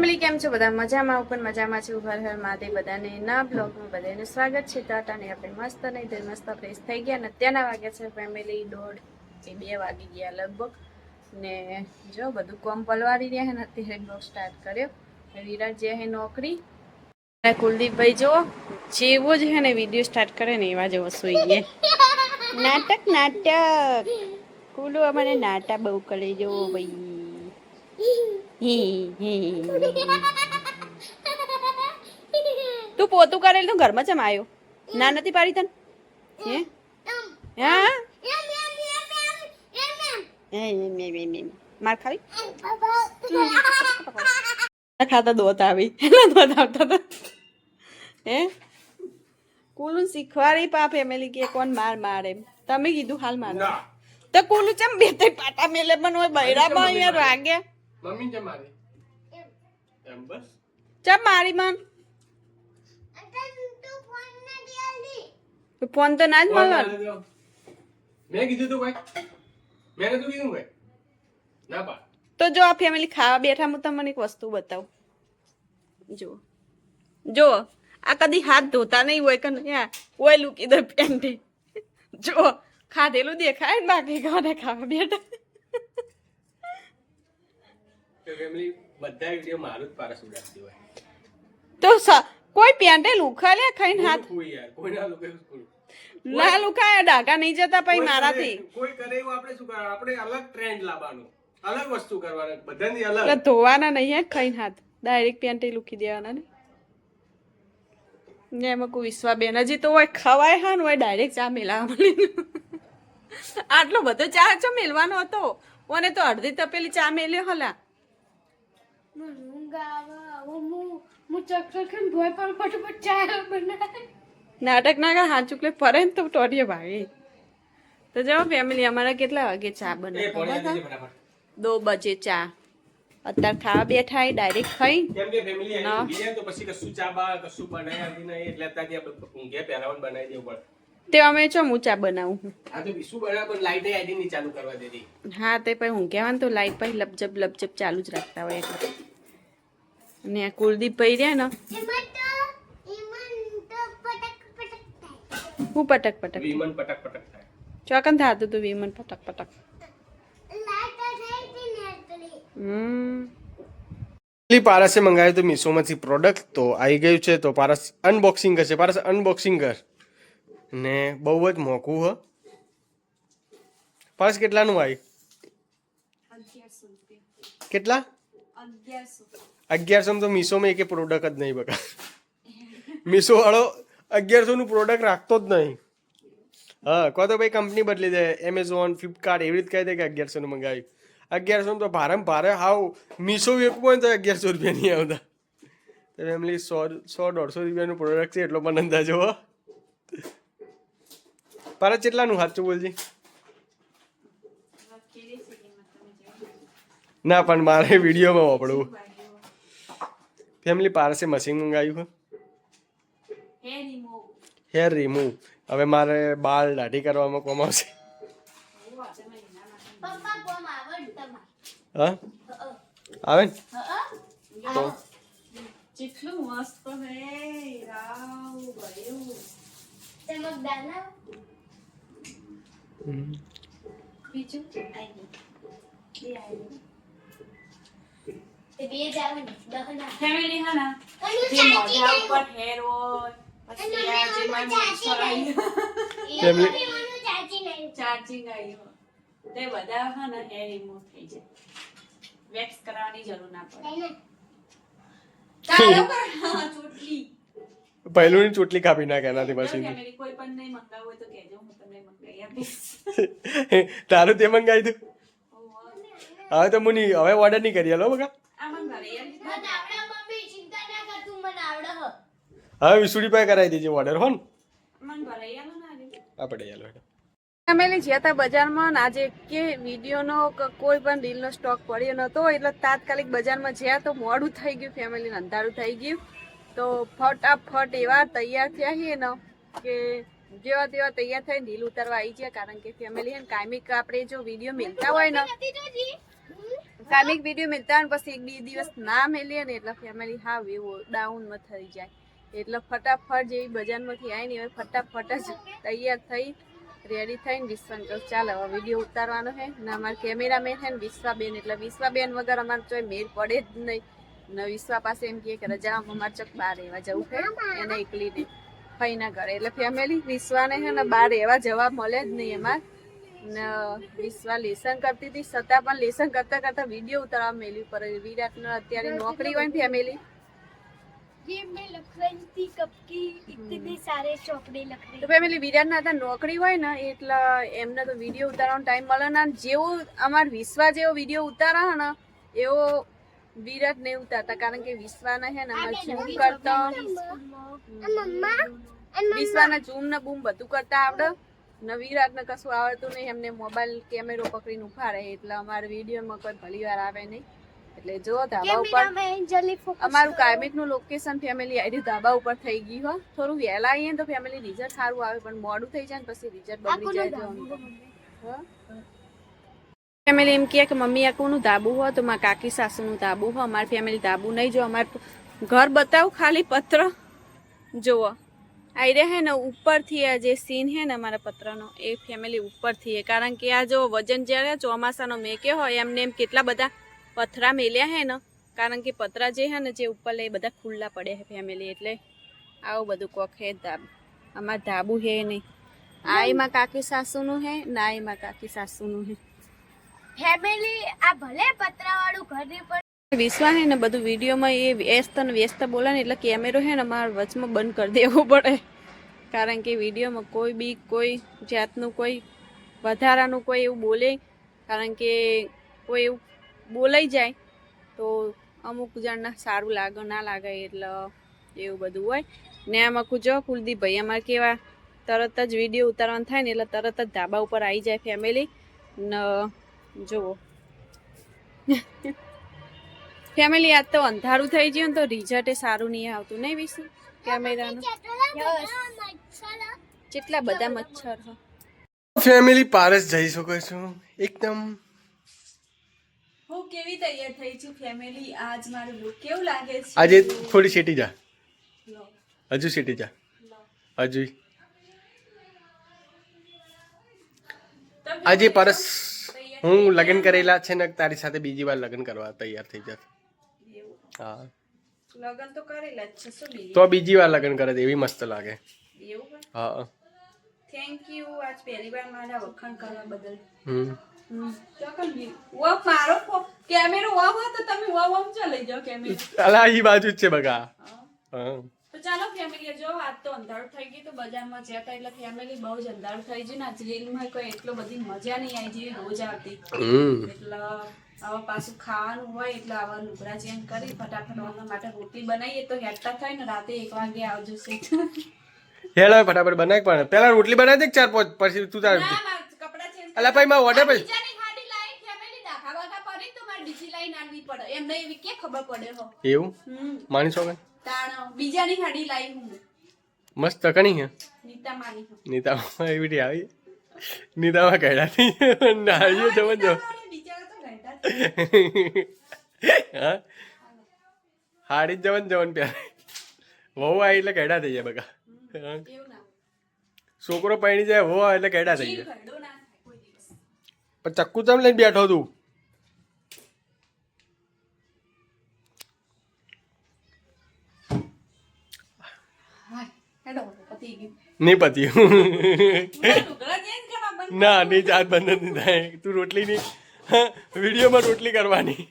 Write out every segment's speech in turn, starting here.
Family કેમ છો? બધા મજામાં? ઉપર મજામાં છું. હર હર મહાદેવ બધાને. ના બ્લોગમાં બધાને સ્વાગત છે. ટાટા ને આપણે મસ્ત નહીં તો મસ્ત ફ્રેશ થઈ ગયા ને અત્યારના વાગ્યા છે ફેમિલી દોઢ કે બે વાગી ગયા લગભગ. ને જો, બધું કોમ પલવારી રહ્યા ને, અત્યારે બ્લોગ સ્ટાર્ટ કર્યો. વિરાટ જે હે નોકરી. કુલદીપભાઈ જો જેવો જ છે ને વીડિયો સ્ટાર્ટ કરે ને એવા જેવો સુઈ ગયા. નાટક નાટક. કુલુ અમારે નાટા બહુ કરે. જો ભાઈ. તું પોતું કરેલ તું ઘરમાં ચમ આવ્યો ના નથી પાડી તને? હે? હા. માર ખાવી ખાતા દોત આવી. દોત આવતા હતા હે? કુલું શીખવાડી પા ફેમિલી કે કોણ માર મારે. તમે કીધું હાલ માર. ના. તો કુલું ચમ બે ત્રણ પાટા મેલે પણ હોય બૈરામાં અહીંયા રાગે મમ્મી છે મારી. એમ. બસ. ચમ મારી મન ફોન તો ના જ ફોન મળે મેં કીધું તું ભાઈ. મેં નતું કીધું ભાઈ. ના પા તો જો આ ફેમિલી ખાવા બેઠા હું તમને એક વસ્તુ બતાવું. જો જો આ કદી હાથ ધોતા નહીં હોય કે નહીં. ઓય લૂકી દે પેન્ટે. જો ખાધેલું દેખાય ને બાકી ખાવા ખાવા બેઠા. ફેમિલી બધા વીડિયો મારું જ પારસ ઉડાડતી હોય તો કોઈ પેન્ટે લુખા લે ખાઈને હાથ? કોઈ યાર કોઈ ના ના લુખાયા ડાઘા નહીં જતા પછી મારાથી. કોઈ કરે એવું આપણે શું કરવાનું? આપણે અલગ ટ્રેન્ડ લાવવાનું. અલગ વસ્તુ કરવાની. બધાની અલગ. ધોવાના નહીં હે ખાઈને હાથ. ડાયરેક્ટ પેન્ટે લુખી દેવાના ને. ને એમાં કોઈ વિશ્વા બેન હજી તો હોય ખવાય હા ને હોય ડાયરેક્ટ ચા મેલાવા મળી આટલો બધો ચા ચો મેલવાનો હતો? મને તો અડધી તપેલી ચા મેલ્યો હલા. નાટક ના કર હાથ ચૂકલે ફરે ને તો ટોટીએ ભાગે. તો જાઓ ફેમિલી અમારા કેટલા વાગે ચા બને એ ખબર પોણી છે? આપી દે બજે ચા. અત્યારે ખાવા બેઠા એ ડાયરેક્ટ ખાઈ. કેમ કે ફેમિલી આવી તો પછી કશું ચા બા કશું બનાવી નહીં એટલે અત્યારે આપણે ઊંઘે પહેરાવાનું બનાવી દેવું પડે. તે અમે ચો હું ચા બનાવું હું હા તો વિશું બરાબર લાઈટ આઈડી નહીં ચાલુ કરવા દેતી. હા તે પછી હું કહેવાનું તો લાઈટ પછી લપજપ લપજપ ચાલુ જ રાખતા હોય એટલે. અને આ કુલદીપ ભાઈ રહ્યા ને. હું પટક પટક વિમન પટક પટક થાય. ચોકન થતું હતું વિમન પટક પટક. હમ. પેલી પારસે મંગાવ્યું હતું મીશોમાંથી પ્રોડક્ટ તો આવી ગયું છે તો પારસ અનબોક્સિંગ કરશે. પારસ અનબોક્સિંગ કર. ને બહુ જ મોંઘું હ. પારસ કેટલાનું આવ્યું કેટલા? અગિયારસો. તો મીશોમાં એકે પ્રોડક્ટ જ નહીં બકા મીશો વાળો અગિયારસોનું પ્રોડક્ટ રાખતો જ નહીં. હા કહો તો ભાઈ કંપની બદલી દે એમેઝોન ફ્લિપકાર્ટ એવી રીતે કહી દે કે અગિયારસોનું મંગાવી. અગિયારસો તો ભારે ભારે હાવ મીશો વેચવું હોય ને તો અગિયારસો રૂપિયા નહીં આવતા. તો ફેમિલી સો સો દોઢસો રૂપિયાનું પ્રોડક્ટ છે, એટલો પણ અંદાજો પારા કેટલાનું? સાચું બોલજી. ના પણ મારે વિડીયોમાં વાપરવું. ફેમિલી પારસે મશીન મંગાવ્યું હેર રિમૂવ હવે મારે બાલ દાઢી કરવામાં કોમ આવશે હા? આવે ને. બીજું? ફેમિલી હા ના? જે મોઢા ઉપર હેર હોય પછી આ જે મારી મોછર આવી ચાર્જિંગ આવી હોય. તે બધા હા ને હેર રિમૂવ થઈ જાય. વેક્સ કરાવવાની જરૂર ના પડે. કાળો કર હા, ચોટલી. પહેલું ની ચોટલી કાપી નાખે એનાથી પછી. કોઈ પણ નહીં મંગાવું હોય તો કહેજો હું તમને મંગાવી આપીશ. તારું તે મંગાવી દઉં હવે તો મુની હવે ઓર્ડર નહીં કરી લો બકા. હવે વિસુડી પાસે કરાવી દેજે ઓર્ડર હો યાર. આપણે. ફેમિલી જ્યાં ત્યાં બજારમાં ને આજે કે વિડીયોનો કોઈ પણ રીલનો સ્ટોક પડ્યો નતો એટલે તાત્કાલિક બજારમાં જ્યાં તો મોડું થઈ ગયું ફેમિલીને અંધારું થઈ ગયું. તો ફટાફટ એવા તૈયાર થયા છીએ ને કે જેવા તેવા તૈયાર થઈને રીલ ઉતારવા આવી ગયા કારણ કે ફેમિલી ને કાયમિક આપણે જો વીડિયો મેળતા હોય ને કામિક વીડિયો મેં હોય પછી એક બે દિવસ ના મેલીએ ને એટલે ફેમિલી હા એવો ડાઉનમાં થઈ જાય. એટલે ફટાફટ જેવી બજારમાંથી આવીને હવે ફટાફટ જ તૈયાર થઈ રેડી થઈને વિશ્વાન કહું ચાલો, હવે વીડિયો ઉતારવાનો છે. ને અમારા કેમેરામેન છે ને વિશ્વાબેન. એટલે વિશ્વાબેન વગર અમારે ચોય મેર પડે જ નહીં. ને વિશ્વા પાસે એમ કહે કે રજા અમારે ચક બહાર રહેવા જવું છે. એને એકલીને ફઈના ઘરે એટલે ફેમિલી વિશ્વાને છે ને બહાર રહેવા જવા મળે જ નહીં ને વિશ્વા લેસન કરતી હતી છતાં પણ લેસન કરતા કરતા વિડીયો ઉતારવા મેલ્યું પર વિરાટને અત્યારે નોકરી હોય ને ફેમિલી ये मैं लखनऊ थी कब की इतने सारे चौपड़े लख તો ફેમિલી વિરાટના હતા નોકરી હોય ને એટલે એમને તો વિડીયો ઉતારવાનો ટાઈમ મળે ને અને જેવો અમાર વિશ્વા જેવો વિડીયો ઉતારે ને એવો વિરાટ નહીં ઉતારતા કારણ કે વિશ્વાને છે ને અમારે ઝૂમ કરતા વિશ્વાને ઝૂમ ને બૂમ બધું કરતા આવડે ને વિરાટને કશું આવડતું નહીં. એમને મોબાઈલ કેમેરો પકડીને ઊભા રહે એટલે અમારે વિડીયોમાં કોઈ ભલી વાર આવે નહીં. એટલે જો ધાબા ઉપર અમારું કાર્મિકનું લોકેશન ફેમિલી આઈડી ધાબા ઉપર થઈ ગયું હોય થોડું વહેલા આવીએ તો ફેમિલી રિઝલ્ટ સારું આવે પણ મોડું થઈ જાય ને પછી રિઝલ્ટ બગડી જાય તો ફેમિલી એમ કહે કે મમ્મી આ કોનું ધાબુ હોય તો મારા કાકી સાસુ નું ધાબુ હો. અમારી ફેમિલી ધાબુ નહીં જો. અમારે ઘર બતાવું ખાલી પત્ર. જુઓ. રહ્યા હે ને ઉપરથી આ જે સીન હે ને અમારા પત્રનો, એ ફેમિલી ઉપરથી હે કારણ કે આ જો વજન જ્યારે ચોમાસાનો મેકે હોય, એમને એમ કેટલા બધા પથરા મેલ્યા હે ને. કારણ કે પતરા જે હે ને, જે ઉપર લે એ બધા ખુલ્લા પડે હે ફેમિલી એટલે આવું બધું કોક હે ધાબ, અમાર ધાબુ હે નહીં. આ એમાં કાકી સાસુનું હે ના એમાં કાકી સાસુનું હે ફેમિલી આ ભલે પતરાવાળું ઘરની પણ વિશ્વા હે ને બધું વિડીયોમાં એ વ્યસ્ત અને વ્યસ્ત બોલે ને એટલે કેમેરો હે ને મારા વચમાં બંધ કરી દેવો પડે. કારણ કે વિડીયોમાં કોઈ બી, કોઈ જાતનું કોઈ વધારાનું કોઈ એવું બોલે, કારણ કે કોઈ એવું બોલાઈ જાય તો અમુક જણના સારું લાગે, ના લાગે એટલે એવું બધું હોય. ને આમાં કુજો કુલદીપભાઈ અમારે કેવા તરત જ વીડિયો ઉતારવાનું થાય ને એટલે તરત જ ધાબા ઉપર આવી જાય ફેમિલી ને જુઓ. ફેમિલી આજ તો અંધારું થઈ ગયું ને તો રિઝલ્ટ સારું નહીં આવતું નહીં વિશે કેમેરાનું કેટલા બધા મચ્છર ફેમિલી પારસ જઈ શકો છો. એકદમ. હું કેવી તૈયાર થઈ છું ફેમિલી આજ મારું લુક કેવું લાગે છે? આજે થોડી સીટી જા. હજુ સીટી જા. હજુ. આજે પરસ હું લગ્ન કરેલા છે ને તારી સાથે બીજી વાર લગ્ન કરવા તૈયાર થઈ જશે. એવું. હા. લગન તો કરેલા જ છે શું બીજું? તો બીજી વાર લગ્ન કરે એવી મસ્ત લાગે. એવું હા. થેન્ક યુ આજ પહેલી વાર મારા વખાણ કરવા બદલ. હમ. કેમેરો વાવ હતો તમે વાવ આમ ચા લઈ જાઓ કેમેરો. અલા એ બાજુ જ છે બગા. હા. ચાલો ફેમિલી જો આજ તો અંધારું થઈ ગયું તો બજારમાં જતા એટલે ફેમિલી બહુ જ અંધારું થઈ ગયું ને આ જેલમાં કોઈ એટલો બધી મજા નહીં આવી જેવી રોજ આવતી. એટલે હવે પાછું ખાવાનું હોય એટલે આવા લુગડા ચેન્જ કરી ફટાફટ ઓના માટે રોટી બનાવીએ તો હેડતા થાય ને રાતે એક વાગે આવજો છે હેલો ફટાફટ બનાય પણ પેલા રોટલી બનાવી દે ચાર પાંચ પછી તું તાર અલા ભાઈ માં ઓર્ડર પછી એવી કે ખબર પડે એવું? હમ. માની છો કે? તાણ બીજાની ગાડી લાવી હું. મસ્ત કણી હે? નીતા માની નીતા એવી આવી? નીતામાં કહેડા નાળીઓ જવા જો હાડી જ જવન જવન પ્યારે વહુ આવી એટલે કહેડા થઈ જાય ના. છોકરો પૈણી જાય વહુ આવે એટલે કહેડા થઈ જાય પણ ચક્કુ ચમ લઈને બેઠો તું? નહીં પત્યું ના નહીં જાત બંધ નહીં થાય. તું રોટલી નહીં. વિડીયોમાં રોટલી કરવાની.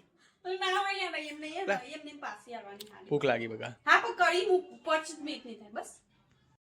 ભૂખ લાગી બગા હા પણ કરી હું મિનિટ થાય બસ.